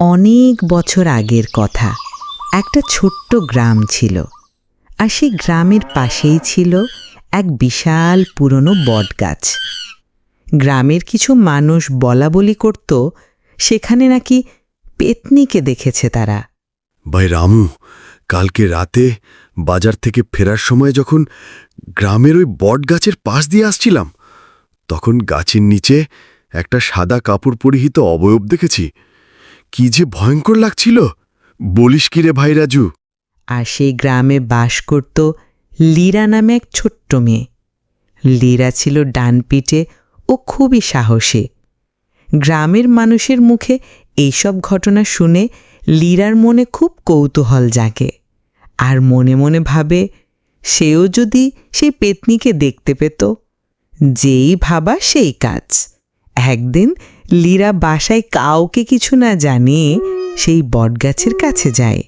অনেক বছর আগের কথা। একটা ছোট্ট গ্রাম ছিল। আর সেই গ্রামের পাশেই ছিল এক বিশাল পুরনো বটগাছ। গ্রামের কিছু মানুষ বলা বলি করত, সেখানে নাকি পেতনিকে দেখেছে তারা। ভাই রামু, কালকে রাতে বাজার থেকে ফেরার সময় যখন গ্রামের ওই বট গাছের পাশ দিয়ে আসছিলাম, তখন গাছের নিচে একটা সাদা কাপড় পরিহিত অবয়ব দেখেছি। কি যে ভয়ঙ্কর লাগছিল। বলিস কি রে ভাই রাজু? আর সেই গ্রামে বাস করত লীরা নামে এক ছোট্ট মেয়ে। লীরা ছিল ডানপিটে ও খুবই সাহসী। গ্রামের মানুষের মুখে এইসব ঘটনা শুনে লীরার মনে খুব কৌতূহল জাগে। আর মনে মনে ভাবে, সেও যদি সেই পেতনিকে দেখতে পেত, যেই ভাবা সেই কাজ। একদিন লীরা বাসায় কাউকে কিছু না জানিয়ে সেই বটগাছের কাছে যায়।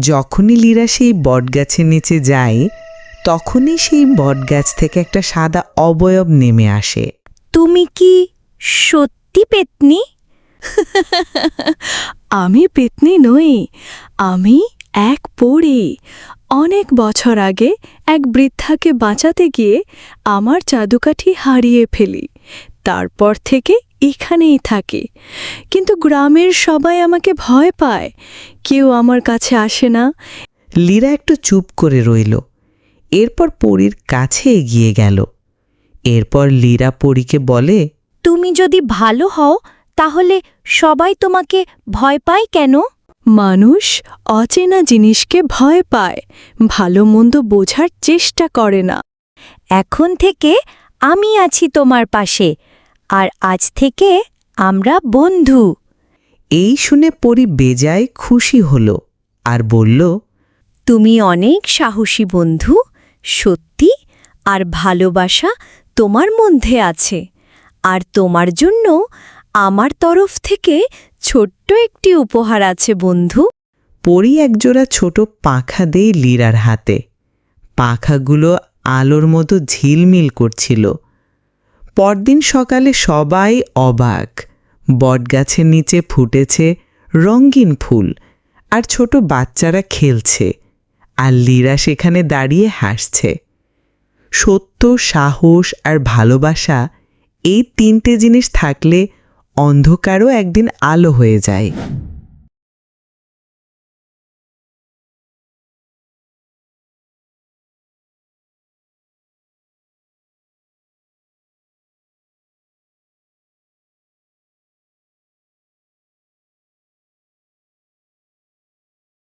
যখনই লীরা সেই বটগাছের নিচে যায় তখনই সেই বটগাছ থেকে একটা সাদা অবয়ব নেমে আসে। তুমি কি সত্যি পেতনি? আমি পেতনি নই আমি এক পড়ি অনেক বছর আগে এক বৃদ্ধাকে বাঁচাতে গিয়ে আমার চাদুকাঠি হারিয়ে ফেলি। তারপর থেকে এখানেই থাকি। কিন্তু গ্রামের সবাই আমাকে ভয় পায়। কেউ আমার কাছে আসে না। লীরা একটু চুপ করে রইল। এরপর পরীর কাছে এগিয়ে গেল। এরপর লীরা পরীকে বলে তুমি যদি ভালো হও তাহলে সবাই তোমাকে ভয় পায় কেন? মানুষ অচেনা জিনিসকে ভয় পায়। ভালো মন্দ বোঝার চেষ্টা করে না। এখন থেকে আমি আছি তোমার পাশে। আর আজ থেকে আমরা বন্ধু। এই শুনে পরী বেজায় খুশি হল আর বলল তুমি অনেক সাহসী বন্ধু সত্যি আর ভালোবাসা তোমার মধ্যে আছে। আর তোমার জন্য আমার তরফ থেকে ছোট্ট একটি উপহার আছে বন্ধু। পরী একজোড়া ছোট পাখা দেই লীরার হাতে। পাখাগুলো আলোর মতো ঝিলমিল করছিল। পরদিন সকালে সবাই অবাক। বটগাছের নিচে ফুটেছে রঙিন ফুল আর ছোট বাচ্চারা খেলছে আর লীরা সেখানে দাঁড়িয়ে হাসছে। সত্য, সাহস আর ভালোবাসা এই তিনটে জিনিস থাকলে অন্ধকারও একদিন আলো হয়ে যায়।